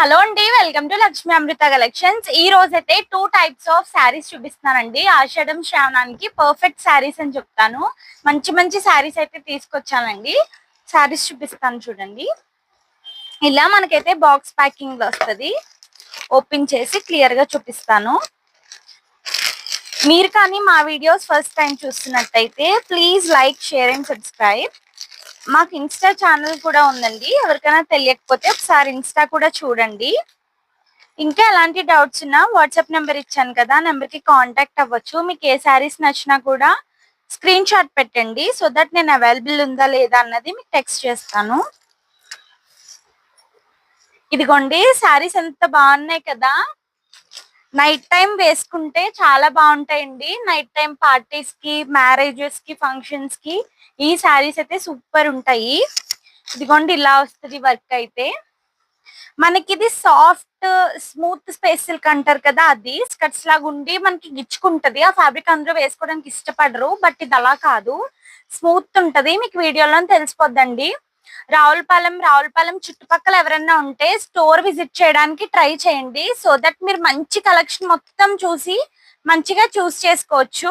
Hello అండి welcome to Lakshmi Amrutha collections. ఈ రోజు అయితే టూ టైప్స్ ఆఫ్ శారీస్ చూపిస్తున్నానండి. ఆషాఢం శ్రావణానికి పర్ఫెక్ట్ శారీస్ అని చెప్తాను. మంచి మంచి శారీస్ అయితే తీసుకొచ్చానండి. శారీస్ చూపిస్తాను చూడండి. ఇలా మనకైతే బాక్స్ ప్యాకింగ్ వస్తుంది. ఓపెన్ చేసి క్లియర్గా చూపిస్తాను. మీరు కానీ మా వీడియోస్ ఫస్ట్ టైం చూస్తున్నట్టయితే please like share and subscribe మాకు ఇన్స్టా ఛానల్ కూడా ఉందండి. ఎవరికైనా తెలియకపోతే ఒకసారి ఇన్స్టా కూడా చూడండి. ఇంకా ఎలాంటి డౌట్స్ ఉన్నా వాట్సాప్ నెంబర్ ఇచ్చాను కదా నెంబర్కి కాంటాక్ట్ అవ్వచ్చు. మీకు ఏ శారీస్ నచ్చినా కూడా స్క్రీన్ షాట్ పెట్టండి. సో దట్ నేను అవైలబుల్ ఉందా లేదా అన్నది మీకు టెక్స్ట్ చేస్తాను. ఇదిగోండి శారీస్ ఎంత బాగున్నాయి కదా. నైట్ టైం వేసుకుంటే చాలా బాగుంటాయండి. నైట్ టైం పార్టీస్కి మ్యారేజెస్కి ఫంక్షన్స్కి ఈ శారీస్ అయితే సూపర్ ఉంటాయి. ఇదిగోండి ఇలా వస్తుంది వర్క్ అయితే. మనకి ఇది సాఫ్ట్ స్మూత్ స్పేస్ సిల్క్ అంటారు కదా అది. స్కర్ట్స్ లాగా ఉండి మనకి గిచ్చుకుంటది. ఆ ఫ్యాబ్రిక్ అందరూ వేసుకోవడానికి ఇష్టపడరు. బట్ ఇది అలా కాదు. స్మూత్ ఉంటది. మీకు వీడియోలో తెలిసిపోద్దండి రావులపాలెం రావులపాలెం చుట్టుపక్కల ఎవరైనా ఉంటే స్టోర్ విజిట్ చేయడానికి ట్రై చేయండి. సో దట్ మీరు మంచి కలెక్షన్ మొత్తం చూసి మంచిగా చూస్ చేసుకోవచ్చు.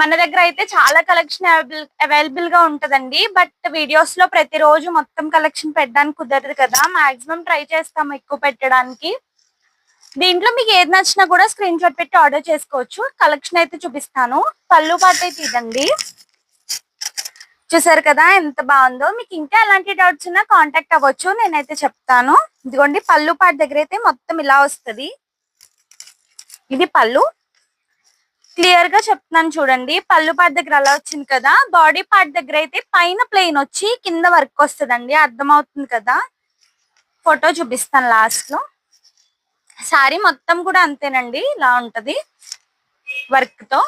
మన దగ్గర అయితే చాలా కలెక్షన్ అవైలబుల్ అవైలబుల్గా ఉంటదండి. బట్ వీడియోస్లో ప్రతిరోజు మొత్తం కలెక్షన్ పెట్టడానికి కుదరదు కదా. మాక్సిమం ట్రై చేస్తాము ఎక్కువ పెట్టడానికి. దీంట్లో మీకు ఏది నచ్చినా కూడా స్క్రీన్ షాట్ పెట్టి ఆర్డర్ చేసుకోవచ్చు. కలెక్షన్ అయితే చూపిస్తాను. పళ్ళు పాట అయితే ఇదండి. చూసారు కదా ఎంత బాగుందో. మీకు ఇంకా ఎలాంటి డౌట్స్ ఉన్నా కాంటాక్ట్ అవ్వచ్చు. నేనైతే చెప్తాను. ఇదిగోండి పళ్ళు పాట దగ్గర అయితే మొత్తం ఇలా వస్తుంది. ఇది పళ్ళు. క్లియర్గా చెప్తున్నాను చూడండి. పళ్ళు పాట దగ్గర అలా వచ్చింది కదా. బాడీ పార్ట్ దగ్గర అయితే పైన ప్లెయిన్ వచ్చి కింద వర్క్ వస్తుందండి. అర్థమవుతుంది కదా. ఫోటో చూపిస్తాను లాస్ట్లో. సారీ మొత్తం కూడా అంతేనండి. ఇలా ఉంటది వర్క్తో.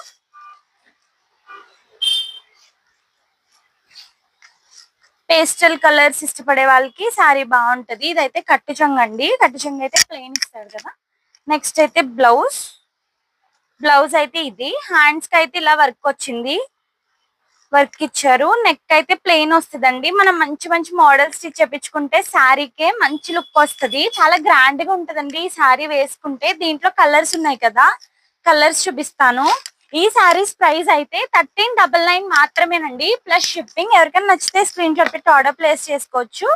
పేస్టల్ కలర్స్ ఇష్టపడే వాళ్ళకి సారీ బాగుంటది. ఇదైతే కట్టు చెంగు అండి. కట్టు చెంగు అయితే ప్లెయిన్ ఇస్తాడు కదా. నెక్స్ట్ అయితే బ్లౌజ్. బ్లౌజ్ అయితే ఇది. హ్యాండ్స్కి అయితే ఇలా వర్క్ వచ్చింది. వర్క్ ఇచ్చారు. నెక్ అయితే ప్లెయిన్ వస్తుందండి. మనం మంచి మంచి మోడల్స్ స్టిచ్ చేపించుకుంటే శారీకే మంచి లుక్ వస్తుంది. చాలా గ్రాండ్గా ఉంటదండి ఈ శారీ వేసుకుంటే. దీంట్లో కలర్స్ ఉన్నాయి కదా. కలర్స్ చూపిస్తాను. ఈ సారీస్ ప్రైస్ అయితే థర్టీన్ డబల్ నైన్ మాత్రమేనండి. ప్లస్ షిప్పింగ్ ఎవరికైనా నచ్చితే స్క్రీన్ షాట్ పెట్టి ఆర్డర్ ప్లేస్ చేసుకోవచ్చు.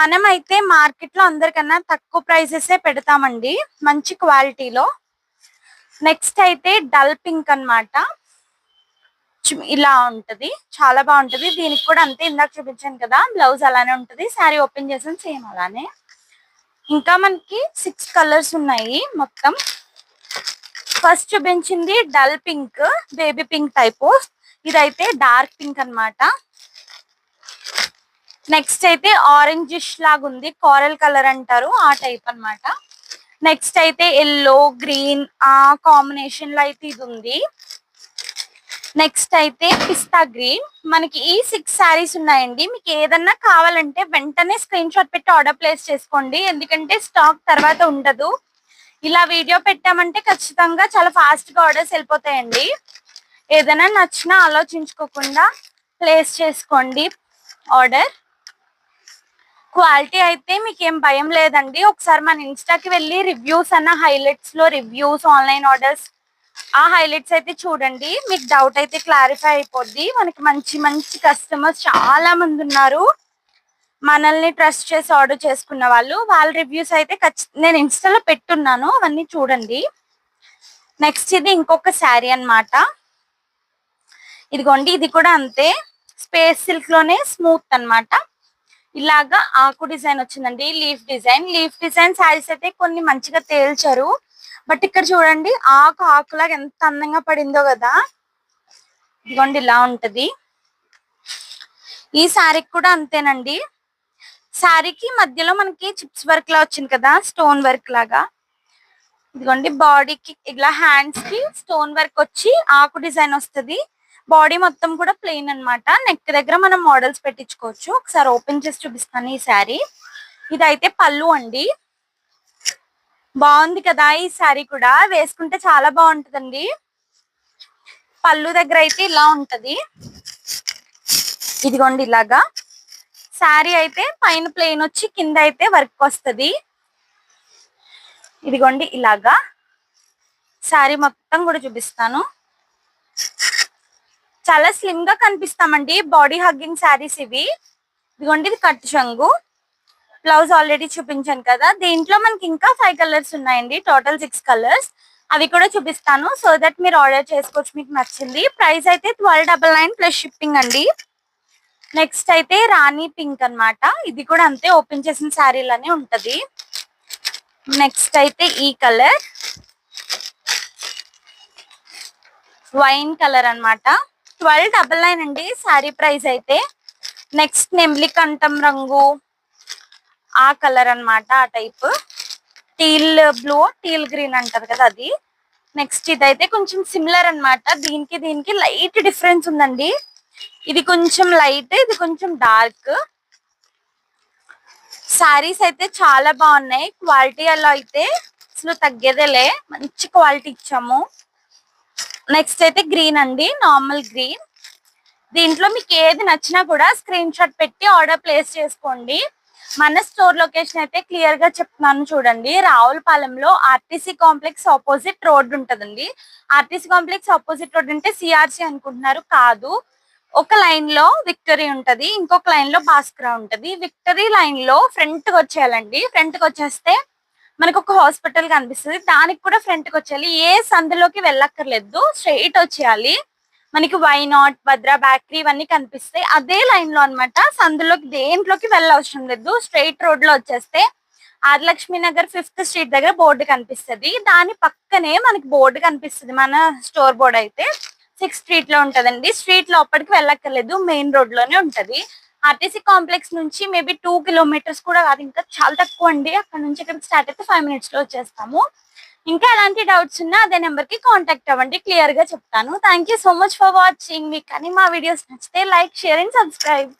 మనం అయితే మార్కెట్లో అందరికన్నా తక్కువ ప్రైసెస్ పెడతామండి. మంచి క్వాలిటీలో నెక్స్ట్ అయితే డల్ పింక్ అన్నమాట. ఇలా ఉంటది. చాలా బాగుంటది. దీనికి కూడా అంతే ఇందాక చూపించాను కదా. బ్లౌజ్ అలానే ఉంటది. శారీ ఓపెన్ చేసాను సేమ్ అలానే. ఇంకా మనకి సిక్స్ కలర్స్ ఉన్నాయి మొత్తం. ఫస్ట్ చూపించింది dull pink baby pink type. ఇదైతే డార్క్ పింక్ అన్నమాట. నెక్స్ట్ అయితే ఆరెంజిష్ లాగా ఉంది కారల్ కలర్ అంటారు ఆ టైప్ అన్నమాట. నెక్స్ట్ అయితే ఎల్లో గ్రీన్ ఆ కాంబినేషన్లో అయితే ఇది ఉంది నెక్స్ట్ అయితే పిస్తా గ్రీన్. మనకి ఈ సిక్స్ శారీస్ ఉన్నాయండి. మీకు ఏదన్నా కావాలంటే వెంటనే స్క్రీన్ షాట్ పెట్టి ఆర్డర్ ప్లేస్ చేసుకోండి. ఎందుకంటే స్టాక్ తర్వాత ఉండదు. ఇలా వీడియో పెట్టామంటే ఖచ్చితంగా చాలా ఫాస్ట్గా ఆర్డర్స్ వెళ్ళిపోతాయండి. ఏదైనా నచ్చినా ఆలోచించుకోకుండా ప్లేస్ చేసుకోండి ఆర్డర్ క్వాలిటీ అయితే మీకు ఏం భయం లేదండి. ఒకసారి మన ఇన్స్టాకి వెళ్ళి రివ్యూస్ అన్న హైలైట్స్లో రివ్యూస్ ఆన్లైన్ ఆర్డర్స్ ఆ హైలైట్స్ అయితే చూడండి. మీకు డౌట్ అయితే క్లారిఫై అయిపోద్ది. మనకి మంచి మంచి కస్టమర్స్ చాలా మంది ఉన్నారు. మనల్ని ట్రస్ట్ చేసి ఆర్డర్ చేసుకున్న వాళ్ళు వాళ్ళ రివ్యూస్ అయితే నేను ఇన్స్టాలో పెట్టున్నాను అవన్నీ చూడండి. నెక్స్ట్ ఇది ఇంకొక శారీ అన్నమాట. ఇదిగోండి ఇది కూడా అంతే. స్పేస్ సిల్క్లోనే స్మూత్ అన్నమాట. ఇలాగా ఆకు డిజైన్ వచ్చిందండి leaf design. Leaf design saris అయితే కొన్ని మంచిగా తేల్చారు. బట్ ఇక్కడ చూడండి ఆకు ఆకులాగా ఎంత అందంగా పడిందో కదా. ఇదిగోండి ఇలా ఉంటది. ఈ శారీకి కూడా అంతేనండి. శారీకి మధ్యలో మనకి చిప్స్ వర్క్ లా వచ్చింది కదా స్టోన్ వర్క్ లాగా. ఇదిగోండి బాడీకి ఇలా హ్యాండ్స్కి స్టోన్ వర్క్ వచ్చి ఆకు డిజైన్ వస్తుంది. బాడీ మొత్తం కూడా ప్లెయిన్ అన్నమాట. నెక్ దగ్గర మనం మోడల్స్ పెట్టించుకోవచ్చు. ఒకసారి ఓపెన్ చేసి చూపిస్తాను ఈ శారీ ఇదైతే పళ్ళు అండి. బాగుంది కదా ఈ శారీ కూడా. వేసుకుంటే చాలా బాగుంటుందండి. పళ్ళు దగ్గర అయితే ఇలా ఉంటది. ఇదిగోండి ఇలాగా. శారీ అయితే పైన ప్లెయిన్ వచ్చి కింద అయితే వర్క్ వస్తుంది. ఇదిగోండి ఇలాగా. శారీ మొత్తం కూడా చూపిస్తాను. చాలా స్లిమ్గా కనిపిస్తామండి బాడీ హగ్గింగ్ శారీస్ ఇవి. ఇదిగోండి ఇది కట్ చంగు బ్లౌజ్ ఆల్రెడీ చూపించాను కదా. దీంట్లో మనకి ఇంకా ఫైవ్ కలర్స్ ఉన్నాయండి టోటల్ సిక్స్ కలర్స్ అవి కూడా చూపిస్తాను. సో దట్ మీరు ఆర్డర్ చేసుకోవచ్చు మీకు నచ్చింది. ప్రైస్ అయితే twelve double nine plus shipping అండి. నెక్స్ట్ అయితే రాణి పింక్ అన్నమాట. ఇది కూడా అంతే ఓపెన్ చేసిన శారీలోనే ఉంటది. నెక్స్ట్ అయితే ఈ కలర్. వైన్ కలర్ అనమాట ట్వెల్వ్ డబల్ నైన్ అండి శారీ ప్రైస్ అయితే. నెక్స్ట్ నెమ్లి కంఠం రంగు ఆ కలర్ అనమాట ఆ type. Teal blue teal green అంటారు కదా అది. నెక్స్ట్ ఇదైతే కొంచెం సిమిలర్ అన్నమాట. దీనికి దీనికి లైట్ డిఫరెన్స్ ఉందండి. ఇది కొంచెం లైట్ ఇది కొంచెం డార్క్ సారీస్ అయితే చాలా బాగున్నాయి. క్వాలిటీ అలా అయితే అసలు తగ్గేదేలే. మంచి క్వాలిటీ ఇచ్చాము. నెక్స్ట్ అయితే గ్రీన్ అండి. నార్మల్ గ్రీన్ దీంట్లో మీకు ఏది నచ్చినా కూడా స్క్రీన్ షాట్ పెట్టి ఆర్డర్ ప్లేస్ చేసుకోండి. మన స్టోర్ లొకేషన్ అయితే క్లియర్గా చెప్తున్నాను చూడండి. రావులపాలెంలో ఆర్టీసీ కాంప్లెక్స్ ఆపోజిట్ రోడ్ ఉంటదండి. ఆర్టీసీ కాంప్లెక్స్ ఆపోజిట్ రోడ్ అంటే సిఆర్సి అనుకుంటున్నారు. కాదు. ఒక లైన్లో విక్టరీ ఉంటది ఇంకొక లైన్లో భాస్కర ఉంటది. విక్టరీ లైన్లో ఫ్రంట్కి వచ్చేయాలండి. ఫ్రంట్కి వచ్చేస్తే మనకు ఒక హాస్పిటల్ కనిపిస్తుంది. దానికి కూడా ఫ్రంట్కి వచ్చేయాలి. ఏ సందులోకి వెళ్ళక్కర్లేదు. స్ట్రైట్ వచ్చేయాలి. మనకి వై నాట్ భద్రా బేకరీ ఇవన్నీ కనిపిస్తాయి అదే లైన్లో అన్నమాట. సందులోకి దేంట్లోకి వెళ్ళవసరం లేదు. స్ట్రైట్ రోడ్లో వచ్చేస్తే ఆదిలక్ష్మి నగర్ ఫిఫ్త్ స్ట్రీట్ దగ్గర బోర్డు కనిపిస్తది. దాని పక్కనే మనకి బోర్డు కనిపిస్తుంది. మన స్టోర్ బోర్డు అయితే. సిక్స్ స్ట్రీట్లో ఉంటదండి. స్ట్రీట్ లోపలికి వెళ్ళక్కర్లేదు. మెయిన్ రోడ్లోనే ఉంటది. ఆర్టీసీ కాంప్లెక్స్ నుంచి మేబీ టూ కిలోమీటర్స్ కూడా కాదు ఇంకా చాలా తక్కువ అండి. అక్కడ నుంచి ఇక్కడ స్టార్ట్ అయితే ఫైవ్ మినిట్స్లో వచ్చేస్తాము. ఇంకా ఎలాంటి డౌట్స్ ఉన్నా అదే నెంబర్కి కాంటాక్ట్ అవ్వండి. క్లియర్గా చెప్తాను. Thank you so much for watching మీకు కానీ మా వీడియోస్ నచ్చితే లైక్ షేర్ అండ్ సబ్స్క్రైబ్